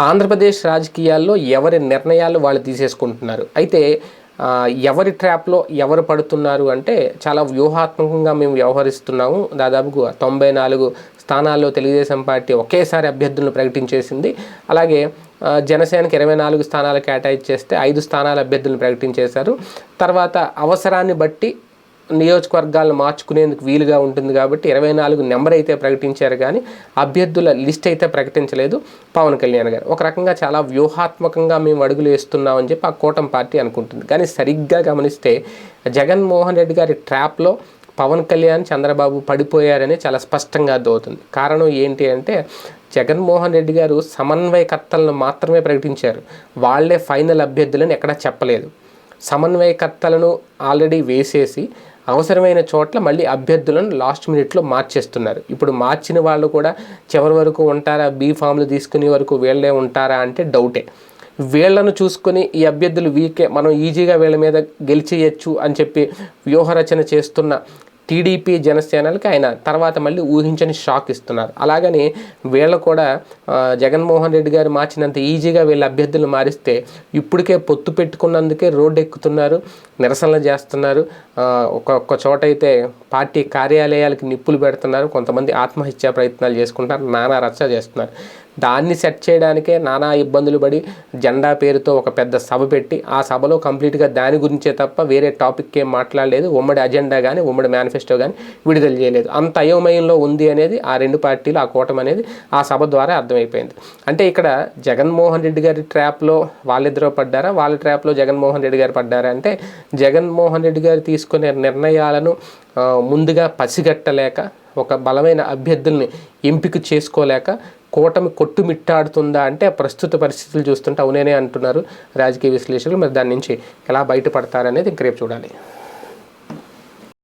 ఆంధ్రప్రదేశ్ రాజకీయాల్లో ఎవరి నిర్ణయాలు వాళ్ళు తీసేసుకుంటున్నారు? అయితే ఎవరి ట్రాప్లో ఎవరు పడుతున్నారు అంటే చాలా వ్యూహాత్మకంగా మేము వ్యవహరిస్తున్నాము. దాదాపు తొంభై నాలుగు స్థానాల్లో తెలుగుదేశం పార్టీ ఒకేసారి అభ్యర్థులను ప్రకటించేసింది. అలాగే జనసేనకి ఇరవై నాలుగు స్థానాలు కేటాయించేస్తే ఐదు స్థానాల అభ్యర్థులను ప్రకటించేశారు. తర్వాత అవసరాన్ని బట్టి నియోజకవర్గాలను మార్చుకునేందుకు వీలుగా ఉంటుంది కాబట్టి ఇరవై నాలుగు నెంబర్ అయితే ప్రకటించారు కానీ అభ్యర్థుల లిస్ట్ అయితే ప్రకటించలేదు పవన్ కళ్యాణ్ గారు. ఒక రకంగా చాలా వ్యూహాత్మకంగా మేము అడుగులు వేస్తున్నామని చెప్పి ఆ కూటమి పార్టీ అనుకుంటుంది. కానీ సరిగ్గా గమనిస్తే జగన్మోహన్ రెడ్డి గారి ట్రాప్లో పవన్ కళ్యాణ్ చంద్రబాబు పడిపోయారని చాలా స్పష్టంగా దోతుంది. కారణం ఏంటి అంటే జగన్మోహన్ రెడ్డి గారు సమన్వయకర్తలను మాత్రమే ప్రకటించారు. వాళ్ళే ఫైనల్ అభ్యర్థులను ఎక్కడా చెప్పలేదు. సమన్వయకర్తలను ఆల్రెడీ వేసేసి అవసరమైన చోట్ల మళ్ళీ అభ్యర్థులను లాస్ట్ మినిట్లో మార్చేస్తున్నారు. ఇప్పుడు మార్చిన వాళ్ళు కూడా చివరి వరకు ఉంటారా? బీ ఫామ్లు తీసుకునే వరకు వీళ్ళే ఉంటారా అంటే డౌటే వీళ్ళను చూసుకొని ఈ అభ్యర్థులు వీకే మనం ఈజీగా వీళ్ళ మీద గెలిచేయచ్చు అని చెప్పి వ్యూహరచన చేస్తున్న టీడీపీ జనసేనలకి ఆయన తర్వాత మళ్ళీ ఊహించని షాక్ ఇస్తున్నారు. అలాగని వీళ్ళు కూడా జగన్మోహన్ రెడ్డి గారు మార్చినంత ఈజీగా వీళ్ళ అభ్యర్థులు మారిస్తే ఇప్పటికే పొత్తు పెట్టుకున్నందుకే రోడ్డు ఎక్కుతున్నారు నిరసనలు చేస్తున్నారు. ఒక్కొక్క చోట అయితే పార్టీ కార్యాలయాలకు నిప్పులు పెడుతున్నారు. కొంతమంది ఆత్మహత్యా ప్రయత్నాలు చేసుకుంటారు నానా రచ్చ చేస్తున్నారు. దాన్ని సెట్ చేయడానికే నానా ఇబ్బందులు పడి జెండా పేరుతో ఒక పెద్ద సభ పెట్టి ఆ సభలో కంప్లీట్గా దాని గురించే తప్ప వేరే టాపిక్ ఏం మాట్లాడలేదు. ఉమ్మడి అజెండా కానీ ఉమ్మడి మేనిఫెస్టో కానీ విడుదల చేయలేదు. అంత అయోమయంలో ఉంది అనేది ఆ రెండు పార్టీలు ఆ కూటమి అనేది ఆ సభ ద్వారా అర్థమైపోయింది. అంటే ఇక్కడ జగన్మోహన్ రెడ్డి గారి ట్రాప్లో వాళ్ళిద్దరూ పడ్డారా? వాళ్ళ ట్రాప్లో జగన్మోహన్ రెడ్డి గారు పడ్డారా? అంటే జగన్మోహన్ రెడ్డి గారు తీసుకునే నిర్ణయాలను ముందుగా పసిగట్టలేక ఒక బలమైన అభ్యర్థుల్ని ఎంపిక చేసుకోలేక కూటమి కొట్టుమిట్టాడుతుందా అంటే ప్రస్తుత పరిస్థితులు చూస్తుంటే అవునేనే అంటున్నారు రాజకీయ విశ్లేషకులు. మరి దాని నుంచి ఎలా బయటపడతారనేది ఇంక రేపు చూడాలి.